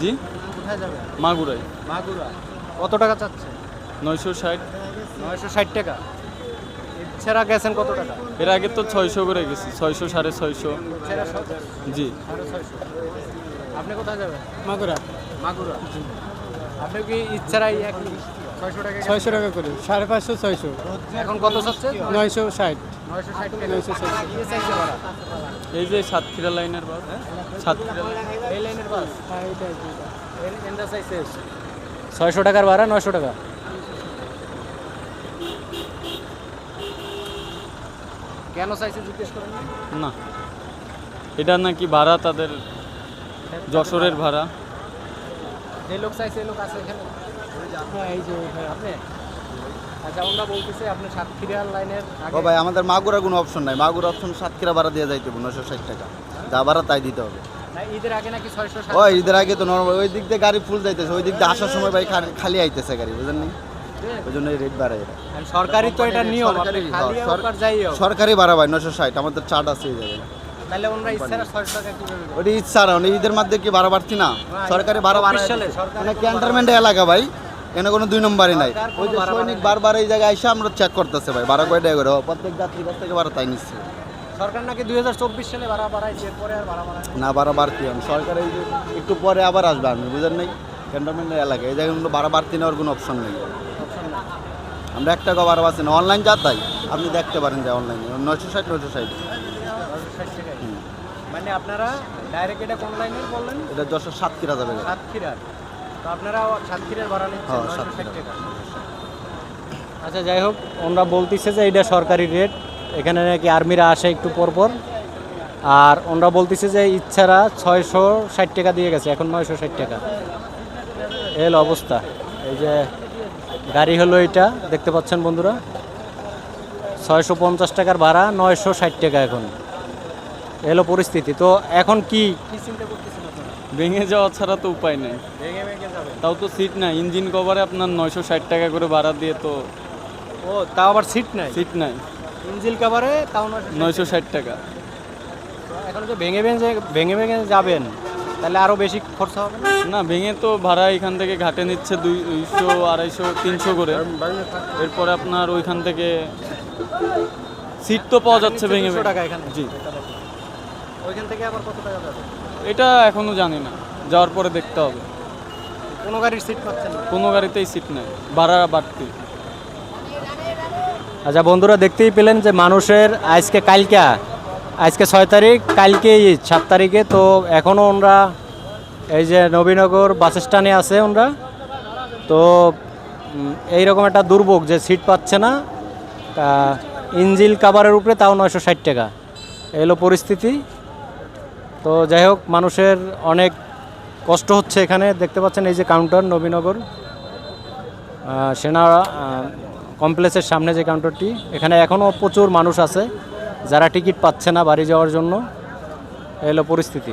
জি? কোথায় যাবে? মাগুরাই মাগুরা। কত টাকা চাচ্ছে? নয়শো ষাট। নয়শো ষাট টাকা। এছাড়া গেছেন কত টাকা? এর আগে তো ছয়শো করে গেছি ছয়শো সাড়ে ছয়শো। জি। আপনি কোথায় যাবেন? মাগুরা। মাগুরা। আপনি কি ইচ্ছারাই একই? ছয়শো টাকা করে। সাড়ে পাঁচশো ছয়শো। এখন কত চাচ্ছে নয়শো ষাট। নয়শো ষাট এই যে সাতক্ষীরা লাইনের বাস সাতক্ষীরা এই লাইনের বাস? ছয়শো টাকার ভাড়া নয়শো টাকা। কেন চাইছে জিজ্ঞেস করেন না? এটা নাকি ভাড়া তাদের যশোরের ভাড়া। যে লোক চাইছে এই লোক আছে এখানে। এই যে আপনি? আমরা আপনি সাতক্ষীরা লাইনের ও ভাই আমাদের মাগুরা কোনো অপশন নাই। মাগুরা অপশন সাতক্ষীরা ভাড়া দিয়ে যাইতে নশো ষাট টাকা। যা ভাড়া তাই দিতে হবে। ঈদের আগে নাকি ছয়শো ওই ঈদের আগে তো নর্মাল ওই দিক দিয়ে গাড়ি ফুল যাইতেছে ওই দিক দিয়ে আসার সময় ভাই খালি- আইতেছে গাড়ি বুঝলেন নি ওই জন্য রেট বাড়ে এটা সরকারি তো এটা নিয়ম সরকারি, হ্যাঁ, ভাড়া ভাই নশো ষাট আমাদের চার্ট আছে এই জায়গায়। তাহলে ওনারা ইচ্ছারা ছয়শো টাকা কীভাবে ওটা ইচ্ছা ঈদের মধ্যে কি ভাড়া বাড়তি না? সরকারি ভাড়া বাড়া চব্বিশ সালে সরকারি মানে ক্যান্টনমেন্ট এলাকা ভাই। এখানে কোনো দুই নম্বরই নাই। ওই যে সৈনিক বারবার এই জায়গায় এসে আমরা চেক করতেছে ভাই ভাড়া কয় টাকা করে প্রত্যেক যাত্রী কাছ থেকে ভাড়া তাই নিচ্ছে। সরকার নাকি দু হাজার চব্বিশ সালে ভাড়া বাড়াইছে এরপরে আর ভাড়া বাড়ায় না ভাড়া বাড়তি হবে সরকার এই একটু পরে আবার আসবে আপনি বুঝেন নাই। ক্যান্টনমেন্টের এলাকায়। এই জায়গায় ভাড়া বাড়তি নেওয়ার কোনো অপশন নেই। আমরা এক টাকা ভাড়া পাচ্ছি না অনলাইন যা তাই। আপনি দেখতে পারেন যে অনলাইনে নয়শো ষাট নয়শো ষাট। মানে আপনারা ডাইরেক্ট এটা কোন বললেন? এটা যশোর সাতক্ষীরা যাবে। সাতক্ষীরার। তো আপনারা সাতক্ষীরার ভাড়া নিচ্ছেন হ্যাঁ, 960 সাতক্ষীরা। টাকা। আচ্ছা যাই হোক ওনারা বলতেছে যে এটা সরকারি রেট এখানে নাকি আর্মিরা আসে একটু পর পর আর ওনারা বলতেছে যে ইচ্ছারা ছয়শো ষাট টাকা দিয়ে গেছে এখন নয়শো ষাট টাকা। এল অবস্থা। এই যে গাড়ি হলো এটা দেখতে পাচ্ছেন বন্ধুরা। ছয়শো পঞ্চাশ টাকার ভাড়া নয়শো ষাট টাকা এখন। এলো পরিস্থিতি। তো এখন কি? কি চিন্তা করতেছেন আপনারা? ভেঙে যাওয়া ছাড়া তো উপায় নেই। তাও তো সিট নাই। ইঞ্জিন কভারে আপনার নয়শো ষাট টাকা করে ভাড়া দিয়ে তো ও তাও আবার সিট নাই? সিট নাই। ইঞ্জিন কভারে তাও নয়শো ষাট টাকা। এখন যে ভেঙে ভেঙে ভেঙে ভেঙে যাবেন। তাহলে আরও বেশি খরচা হবে না? না ভেঙে তো ভাড়া এখান থেকে ঘাটে নিচ্ছে দুইশো আড়াইশো তিনশো করে। এরপরে আপনার ওইখান থেকে সিট তো পাওয়া যাচ্ছে ভেঙে ভেঙে। টাকা এখানে। জি। ওইখান থেকে আবার কত টাকা যাবে? এটা এখনও জানি না। যাওয়ার পরে দেখতে হবে। কোনো গাড়ির সিট পাচ্ছেন না? কোনো গাড়িতেই সিট নাই। ভাড়া বাড়তি। আচ্ছা বন্ধুরা দেখতেই পেলেন যে মানুষের আজকে কালকা আজকে ছয় তারিখ কালকে সাত তারিখে। তো এখনও ওনরা এই যে নবীনগর বাস স্ট্যান্ডে আছে ওনরা। তো এইরকম একটা দুর্ভোগ যে সিট পাচ্ছে না। ইঞ্জিল কাভারের উপরে তাও নয়শো ষাট টাকা। এলো পরিস্থিতি। তো যাই হোক, মানুষের অনেক কষ্ট হচ্ছে এখানে। দেখতে পাচ্ছেন এই যে কাউন্টার নবীনগর। সেনা কমপ্লেক্সের সামনে যে কাউন্টারটি এখানে এখনও প্রচুর মানুষ আছে, যারা টিকিট পাচ্ছে না বাড়ি যাওয়ার জন্য। এলো পরিস্থিতি।